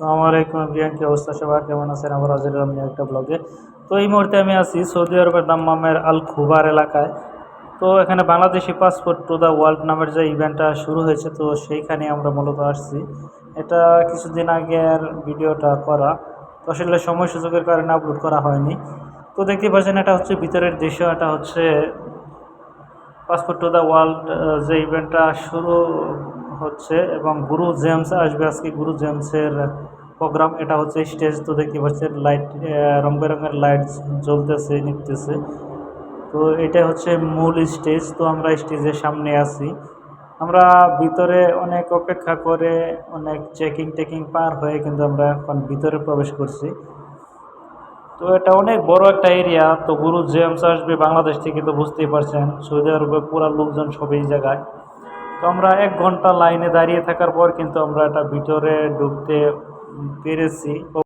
আসসালামু আলাইকুম প্রিয়ান কি অবস্থা সবার? কেমন আছেন? আমার হাজির নিউ একটা ব্লগে তো এই মুহূর্তে আমি আছি সৌদি আরবের দাম্মামের আল খুবার এলাকায়। তো এখানে Bangladeshi passport to the world নামের যে ইভেন্টটা শুরু হয়েছে, তো সেইখানে আমরা মূলত আসছি। এটা কিছুদিন আগের ভিডিওটা করা। তো আসলে সময় সুযোগের কারণে আপলোড করা হয়নি। তো দেখতে পাচ্ছেন, এটা হচ্ছে ভিতরের দৃশ্য, এটা হচ্ছে পাসপোর্ট টু দ্য ওয়ার্ল্ড যে ইভেন্টটা শুরু হচ্ছে এবং গুরু জেমস আসবে আজকে, গুরু জেমসের প্রোগ্রাম। এটা হচ্ছে স্টেজ, তো দেখতে পাচ্ছেন লাইট রং বেরঙের লাইট জ্বলতেছে নিতেছে তো এটা হচ্ছে মূল স্টেজ, তো আমরা স্টেজের সামনে আছি। আমরা ভিতরে অনেক অপেক্ষা করে, অনেক চেকিং টেকিং পার হয়ে কিন্তু আমরা এখন ভিতরে প্রবেশ করছি। তো এটা অনেক বড় একটা এরিয়া, তো গুরু জেমস আসবে বাংলাদেশ থেকে, তো বুঝতেই পারছেন। সৌদি আরবে পুরা লোকজন সব এই জায়গায়। তো আমরা এক ঘণ্টা লাইনে দাঁড়িয়ে থাকার পর কিন্তু আমরা এটা ভিতরে ঢুকতে পেরেছি।